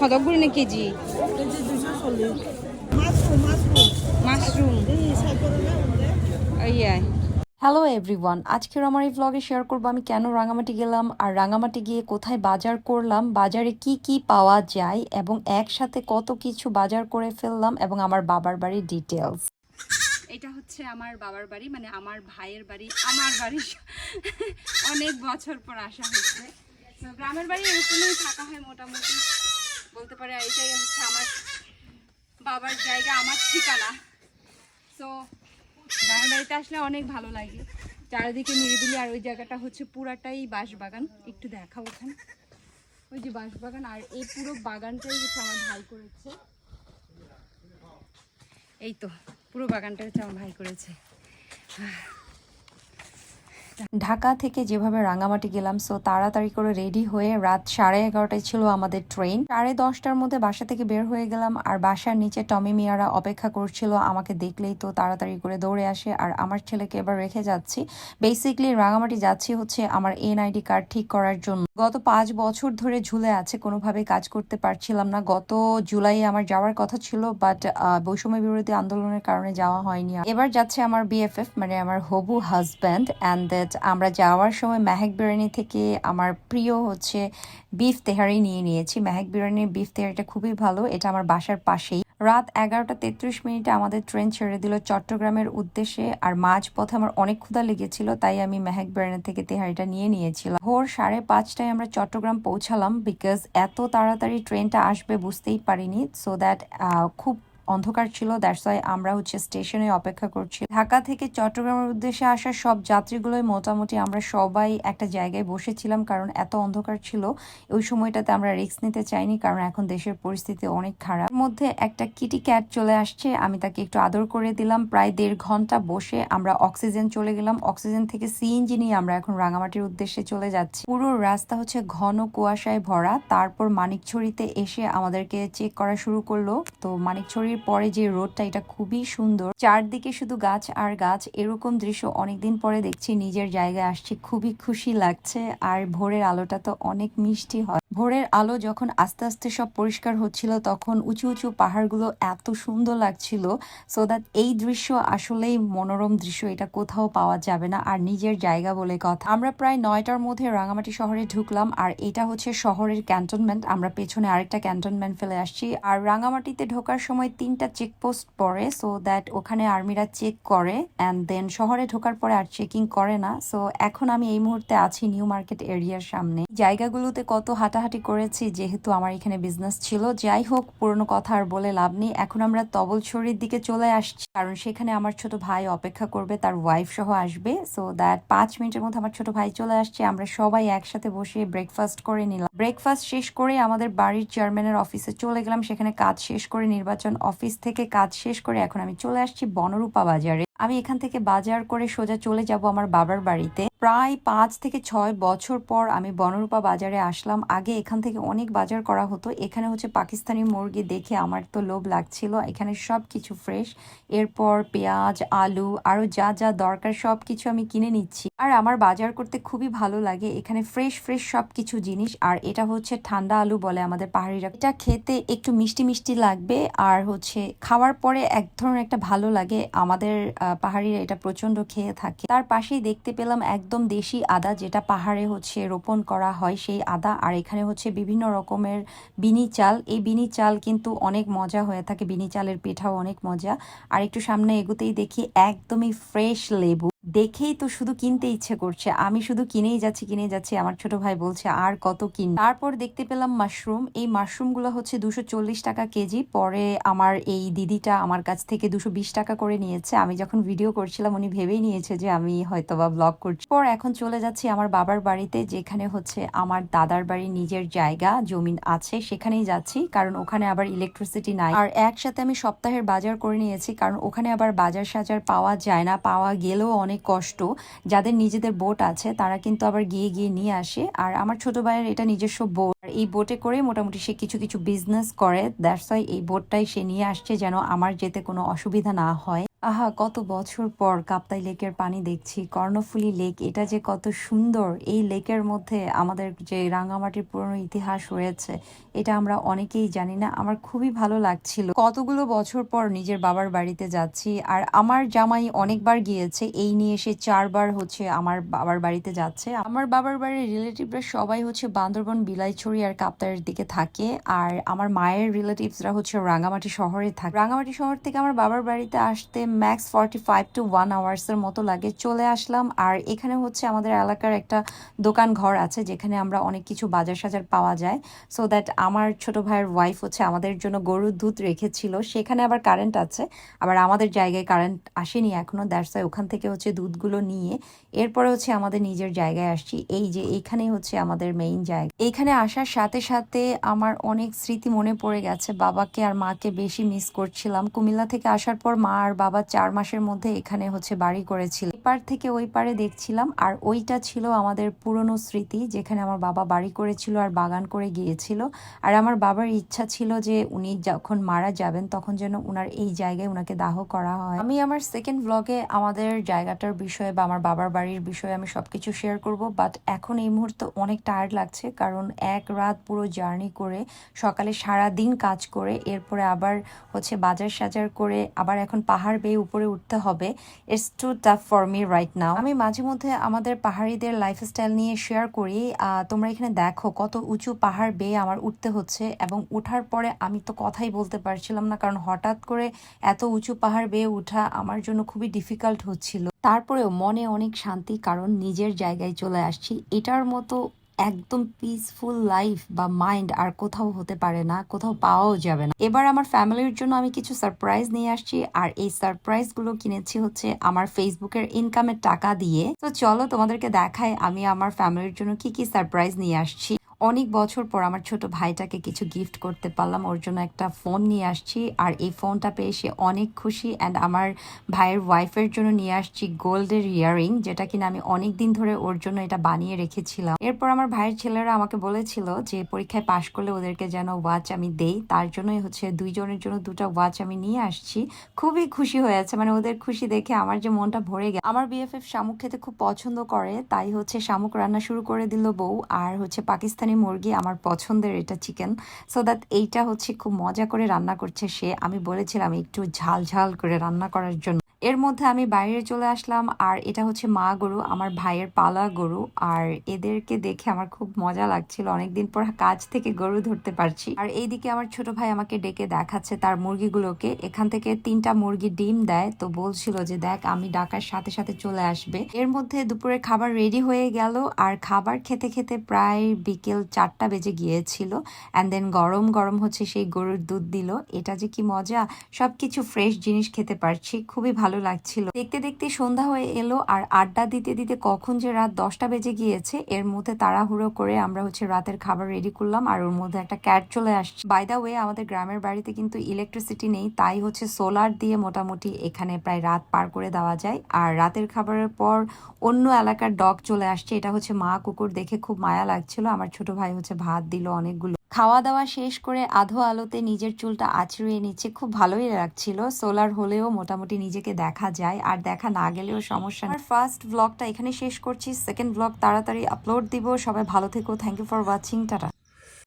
কতগুলো না kg mushroom. Yay hello everyone আজকের আমার এই ভ্লগে শেয়ার করব আমি কেন রাঙামাটি গেলাম আর রাঙামাটি গিয়ে কোথায় বাজার করলাম বাজারে কি কি পাওয়া যায় এবং একসাথে কত কিছু বাজার করে ফেললাম এবং আমার বাবার বাড়ির ডিটেলস এটা হচ্ছে আমার বাবার বাড়ি মানে আমার ভাইয়ের বাড়ি আমার বাড়ি। অনেক বছর পর আসা হচ্ছে গ্রামের বাড়ি এরকমই থাকা হয় মোটামুটি। বলতে পারে এটাই হচ্ছে আমার বাবার জায়গা, আমার ঠিকানা। তো গ্রামের বাড়িতে আসলে অনেক ভালো লাগে। চারিদিকে নিরিবিলি, আর ওই জায়গাটা হচ্ছে পুরাটাই বাঁশবাগান। একটু দেখা ওখানে। ওই যে বাঁশবাগান, আর এই পুরো বাগানটাই হচ্ছে আমার ভাই করেছে। এই তো, পুরো বাগানটা হচ্ছে আমার ভাই করেছে। ঢাকা থেকে যেভাবে রাঙামাটি গেলাম সো তাড়াতাড়ি করে রেডি হয়ে রাত সাড়ে এগারোটায় ছিল আমাদের ট্রেন সাড়ে দশটার মধ্যে বাসা থেকে বের হয়ে গেলাম, আর বাসার নিচে টমি মিয়ারা অপেক্ষা করছিল, আমাকে দেখলেই তো তাড়াতাড়ি করে দৌড়ে আসে, আর আমার ছেলেকে এবার রেখে যাচ্ছি। বেসিকলি রাঙামাটি যাচ্ছি হচ্ছে আমার এনআইডি কার্ড ঠিক করার জন্য। গত পাঁচ বছর ধরে ঝুলে আছে কোনোভাবে কাজ করতে পারছিলাম না। গত জুলাই আমার যাওয়ার কথা ছিল বাট বৈষম্য বিরোধী আন্দোলনের কারণে যাওয়া হয়নি এবার যাচ্ছে আমার বিএফএফ মানে আমার হবু হাজব্যান্ড অ্যান্ড দ্যাট আমরা যাওয়ার সময় মেহেক বিরিয়ানি থেকে আমার প্রিয় হচ্ছে বিফ তেহারি নিয়ে নিয়েছি। মেহেক বিরিয়ানির বিফ তেহারিটা খুবই ভালো। এটা আমার বাসার পাশেই। রাত এগারোটা তেত্রিশ মিনিটে আমাদের ট্রেন ছেড়ে দিল চট্টগ্রামের উদ্দেশ্যে। আর মাঝ পথে আমার অনেক ক্ষুধা লেগেছিল, তাই আমি মেহেক বিরিয়ানি থেকে তেহারিটা নিয়ে নিয়েছিলাম। ভোর সাড়ে পাঁচটায় আমরা চট্টগ্রাম পৌঁছালাম বিকজ এত তাড়াতাড়ি ট্রেনটা আসবে বুঝতেই পারিনি। সো দ্যাট খুব অন্ধকার ছিল দ্যাটস ওয়াই আমরা হচ্ছে স্টেশনে অপেক্ষা করছি। ঢাকা থেকে চট্টগ্রামের উদ্দেশ্যে আসা সব যাত্রীগুলোই মোটামুটি আমরা সবাই একটা জায়গায় বসেছিলাম, কারণ এত অন্ধকার ছিল, ওই সময়টাতে আমরা রিস্ক নিতে চাইনি, কারণ এখন দেশের পরিস্থিতি অনেক খারাপ। মধ্যে একটা কিটি ক্যাট চলে আসছে, আমি তাকে একটু আদর করে দিলাম, প্রায় দেড় ঘণ্টা বসে আমরা অক্সিজেন চলে গেলাম অক্সিজেন থেকে সিএনজি নিয়ে আমরা এখন রাঙামাটির উদ্দেশ্যে চলে যাচ্ছি। পুরো রাস্তা হচ্ছে ঘন কুয়াশায় ভরা, তারপর মানিকছড়িতে এসে আমাদেরকে চেক করা শুরু করল। তো মানিকছড়ির পরে যে রোডটা এটা খুবই সুন্দর। চারদিকে শুধু গাছ আর গাছ, এরকম দৃশ্য অনেকদিন পরে দেখছি, নিজের জায়গায় আসছি, খুবই খুশি লাগছে। আর ভোরের আলোটা তো অনেক মিষ্টি হয়। ভোরের আলো যখন আস্তে আস্তে সব পরিষ্কার হচ্ছিল, তখন উঁচু উঁচু পাহাড়গুলো এত সুন্দর লাগছিল সো দ্যাট এই দৃশ্য আসলেই মনোরম দৃশ্য, এটা কোথাও পাওয়া যাবে না, আর নিজের জায়গা বলে কথা। আমরা প্রায় নয়টার মধ্যে রাঙামাটি শহরে ঢুকলাম, আর এটা হচ্ছে শহরের ক্যান্টনমেন্ট, আমরা পেছনে আরেকটা ক্যান্টনমেন্ট ফেলে আসছি, আর রাঙামাটিতে ঢোকার সময় তিনটা চেকপোস্ট পড়ে সো দ্যাট ওখানে আর্মিরা চেক করে অ্যান্ড দেন শহরে ঢোকার পরে আর চেকিং করে না সো এখন আমি এই মুহূর্তে আছি নিউ মার্কেট এরিয়ার সামনে। জায়গাগুলোতে কত হাঁটাহাঁটি করেছি, যেহেতু আমার এখানে বিজনেস ছিল। যাই হোক, পুরনো কথা আর বলে লাভ নেই। এখন আমরা তবলছড়ির দিকে চলে আসছি, কারণ সেখানে আমার ছোট ভাই অপেক্ষা করবে, তার ওয়াইফ সহ আসবে। সো দ্যাট পাঁচ মিনিটের মধ্যে আমার ছোট ভাই চলে আসছে। আমরা সবাই একসাথে বসে ব্রেকফাস্ট করে নিলাম। ব্রেকফাস্ট শেষ করে আমাদের বাড়ির চেয়ারম্যানের অফিসে চলে গেলাম। সেখানে কাজ শেষ করে নির্বাচন অফিস থেকে কাজ শেষ করে এখন আমি চলে আসছি বনরূপা বাজারে। আমি এখান থেকে বাজার করে সোজা চলে যাব আমার বাবার বাড়িতে। প্রায় পাঁচ থেকে ছয় বছর পর আমি বনরূপা বাজারে আসলাম। আগে এখান থেকে অনেক বাজার করা হতো। এখানে হচ্ছে পাকিস্তানি মুরগি দেখে আমার তো লোভ লাগছিল। এখানে সব কিছু ফ্রেশ এরপর পেঁয়াজ, আলু, আরও যা যা দরকার সব কিছু আমি কিনে নিচ্ছি। আর আমার বাজার করতে খুবই ভালো লাগে। এখানে ফ্রেশ ফ্রেশ সব কিছু জিনিস। আর এটা হচ্ছে ঠান্ডা আলু বলে আমাদের পাহাড়িরা। এটা খেতে একটু মিষ্টি মিষ্টি লাগবে। আর হচ্ছে খাওয়ার পরে এক ধরনের একটা ভালো লাগে। আমাদের পাহাড়িরা এটা প্রচণ্ড খেয়ে থাকে। তার পাশেই দেখতে পেলাম একদম দেশি আদা, যেটা পাহাড়ে হচ্ছে রোপণ করা হয় সেই আদা। আর এখানে হচ্ছে বিভিন্ন রকমের বিনি চাল। এই বিনি চাল কিন্তু অনেক মজা হয়ে থাকে। বিনি চালের পিঠাও অনেক মজা। আর একটু সামনে এগুতেই দেখি একদমই ফ্রেশ লেবু। দেখেই তো শুধু কিনতে ইচ্ছে করছে। আমি শুধু কিনেই যাচ্ছি কিনেই যাচ্ছি, আমার ছোট ভাই বলছে, আর কত কিন তারপর দেখতে পেলাম মাশরুম। এই মাশরুমগুলো হচ্ছে দুশো টাকা কেজি। পরে আমার এই দিদিটা আমার কাছ থেকে দুশো টাকা করে নিয়েছে। আমি যখন ভিডিও করছিলাম, উনি ভেবেই নিয়েছে যে আমি হয়তো বা ব্লগ করছি। পর এখন চলে যাচ্ছি আমার বাবার বাড়িতে, যেখানে হচ্ছে আমার দাদার বাড়ির নিজের জায়গা, জমিন আছে, সেখানেই যাচ্ছি। কারণ ওখানে আবার ইলেকট্রিসিটি নাই। আর একসাথে আমি সপ্তাহের বাজার করে নিয়েছি, কারণ ওখানে আবার বাজার সাজার পাওয়া যায় না। পাওয়া গেলেও অনেক কষ্ট। যাদের নিজেদের বোট আছে, তারা কিন্তু আবার গিয়ে গিয়ে নিয়ে আসে। আর আমার ছোট ভাইয়ের এটা নিজস্ব বোট আর এই বোটে করে মোটামুটি সে কিছু কিছু বিজনেস করে। দ্যাটস ওয়াই এই বোটটাই সে নিয়ে আসছে যেন আমার যেতে কোনো অসুবিধা না হয়। আহা, কত বছর পর কাপ্তাই লেকের পানি দেখছি। কর্ণফুলী লেক, এটা যে কত সুন্দর। এই লেকের মধ্যে আমাদের যে রাঙামাটির পুরনো ইতিহাস রয়েছে, এটা আমরা অনেকেই জানি না। আমার খুবই ভালো লাগছিল। কতগুলো বছর পর নিজের বাবার বাড়িতে যাচ্ছি, আর আমার জামাই অনেকবার গিয়েছে। এই নিয়ে এসে চারবার হচ্ছে আমার বাবার বাড়িতে যাচ্ছে। আমার বাবার বাড়ির রিলেটিভরা সবাই হচ্ছে বান্দরবন, বিলাইছড়ি আর কাপ্তাইয়ের দিকে থাকে, আর আমার মায়ের রিলেটিভসরা হচ্ছে রাঙামাটি শহরে থাকে। রাঙামাটি শহর থেকে আমার বাবার বাড়িতে আসতে max forty five to one আওয়ার্সের মতো লাগে। চলে আসলাম, আর এখানে হচ্ছে আমাদের এলাকার একটা দোকান ঘর আছে, যেখানে আমরা অনেক কিছু বাজার সাজার পাওয়া যায়। সো দ্যাট আমার ছোট ভাইয়ের ওয়াইফ হচ্ছে আমাদের জন্য গরুর দুধ রেখেছিল। সেখানে আবার কারেন্ট আছে, আবার আমাদের জায়গায় কারেন্ট আসেনি এখনও। দ্যাটস ওখান থেকে হচ্ছে দুধগুলো নিয়ে এরপরে হচ্ছে আমাদের নিজের জায়গায় আসছি। এই যে এইখানেই হচ্ছে আমাদের মেইন জায়গা। এখানে আসার সাথে সাথে আমার অনেক স্মৃতি মনে পড়ে গেছে। বাবাকে আর মাকে বেশি মিস করছিলাম। কুমিল্লা থেকে আসার পর মা আর বাবা চার মাসের মধ্যে এখানে হচ্ছে বাড়ি করেছিল। এপার থেকে ওই পারে দেখছিলাম, আর ওইটা ছিল আমাদের পুরনো স্মৃতি, যেখানে আমার বাবা বাড়ি করেছিল আর বাগান করে গিয়েছিল। আর আমার বাবার ইচ্ছা ছিল যে উনি যখন মারা যাবেন, তখন যেন উনার এই জায়গায় উনাকে দাহ করা হয়। আমি আমার সেকেন্ড ব্লগে আমাদের জায়গাটার বিষয়ে বা আমার বাবার বাড়ির বিষয়ে আমি সবকিছু শেয়ার করব বাট এখন এই মুহূর্তে অনেক টায়ার্ড লাগছে, কারণ এক রাত পুরো জার্নি করে, সকালে সারা দিন কাজ করে, এরপরে আবার হচ্ছে বাজার সাজার করে, আবার এখন পাহাড় বেয়ে উপরে উঠতে হবে। It's too tough for me right now আমি মাঝে মধ্যে আমাদের পাহাড়িদের লাইফস্টাইল নিয়ে শেয়ার করি। তোমরা এখানে দেখো কত উঁচু পাহাড় বেয়ে আমার উঠতে হচ্ছে এবং উঠার পরে আমি তো কথাই বলতে পারছিলাম না কারণ হঠাৎ করে এত উঁচু পাহাড় বেয়ে ওঠা আমার জন্য খুবই ডিফিকাল্ট হচ্ছিল। তারপরেও মনে অনেক শান্তি কারণ নিজের জায়গায় চলে আসছি। এটার মতো একদম পিসফুল লাইফ বা মাইন্ড আর কোথাও হতে পারে না, কোথাও পাওয়াও যাবে না। এবার আমার ফ্যামিলির জন্য আমি কিছু সারপ্রাইজ নিয়ে আসছি আর এই সারপ্রাইজগুলো কিনেছি হচ্ছে আমার ফেসবুকের ইনকামের টাকা দিয়ে। তো চলো তোমাদেরকে দেখাই আমি আমার ফ্যামিলির জন্য কি কি সারপ্রাইজ নিয়ে আসছি। অনেক বছর পর আমার ছোট ভাইটাকে কিছু গিফট করতে পারলাম, ওর জন্য একটা ফোন নিয়ে আসছি। আর এই ফোনটা পেয়ে সে অনেক খুশি অ্যান্ড আমার ভাইয়ের ওয়াইফের জন্য নিয়ে আসছি গোল্ডের ইয়ারিং যেটা কিনা আমি অনেক দিন ধরে ওর জন্য এটা বানিয়ে রেখেছিলাম। এরপর আমার ভাইয়ের ছেলেরা আমাকে বলেছিল যে পরীক্ষায় পাশ করলে ওদেরকে যেন ওয়াচ আমি দেই, তার জন্যই হচ্ছে দুইজনের জন্য দুটো ওয়াচ আমি নিয়ে আসছি। খুবই খুশি হয়েছে মানে ওদের খুশি দেখে আমার যে মনটা ভরে গেছে। আমার বিএফএফ শামুক খেতে খুব পছন্দ করে, তাই হচ্ছে শামুক রান্না শুরু করে দিল বউ, আর হচ্ছে পাকিস্তানি মুরগি আমার পছন্দের এটা চিকেন সো দ্যাট এইটা হচ্ছে খুব মজা করে রান্না করছে সে। আমি বলেছিলাম একটু ঝাল ঝাল করে রান্না করার জন্য। এর মধ্যে আমি বাইরে চলে আসলাম, আর এটা হচ্ছে মা গরু, আমার ভাইয়ের পালা গরু, আর এদেরকে দেখে আমার খুব মজা লাগছিল। অনেকদিন পর কাজ থেকে গরু ধরতে পারছি। আর এইদিকে আমার ছোট ভাই আমাকে ডেকে দেখাচ্ছে তার মুরগিগুলোকে। এখান থেকে তিনটা মুরগি ডিম দেয়, তো বলছিল যে, দেখ, আমি ডাকার সাথে সাথে চলে আসবে। এর মধ্যে দুপুরে খাবার রেডি হয়ে গেল, আর খাবার খেতে খেতে প্রায় বিকেল চারটা বেজে গিয়েছিল। অ্যান্ড দেন গরম গরম হচ্ছে সেই গরুর দুধ দিল। এটা যে কি মজা! সবকিছু ফ্রেশ জিনিস খেতে পারছি। খুবই ভালো লাগছিল। দেখতে দেখতে সন্ধ্যা হয়ে এলো আর আড্ডা দিতে দিতে কখন যে রাত দশটা বেজে গিয়েছে, এর মধ্যে তাড়াহুড়ো করে আমরা হচ্ছে রাতের খাবার রেডি করলাম আর ওর মধ্যে একটা ক্যাট চলে আসছে। বাই দা ওয়ে আমাদের গ্রামের বাড়িতে কিন্তু ইলেকট্রিসিটি নেই, তাই হচ্ছে সোলার দিয়ে মোটামুটি এখানে প্রায় রাত পার করে দেওয়া যায়। আর রাতের খাবারের পর অন্য এলাকার ডগ চলে আসছে। এটা হচ্ছে মা কুকুর, দেখে খুব মায়া লাগছিল। আমার ছোট ভাই হচ্ছে ভাত দিল অনেকগুলো। খাওয়া দাওয়া শেষ করে আধো আলোতে নিজের চুলটা আছড়িয়ে নিচ্ছে। খুব ভালোই লাগছিল। সোলার হলেও মোটামুটি নিজেকে দেখা যায়। আর দেখা না গেলেও সমস্যা আর ফার্স্ট ব্লগটা এখানে শেষ করছি। সেকেন্ড ব্লগ তাড়াতাড়ি আপলোড দিব। সবাই ভালো থেকো। Thank you for watching tata.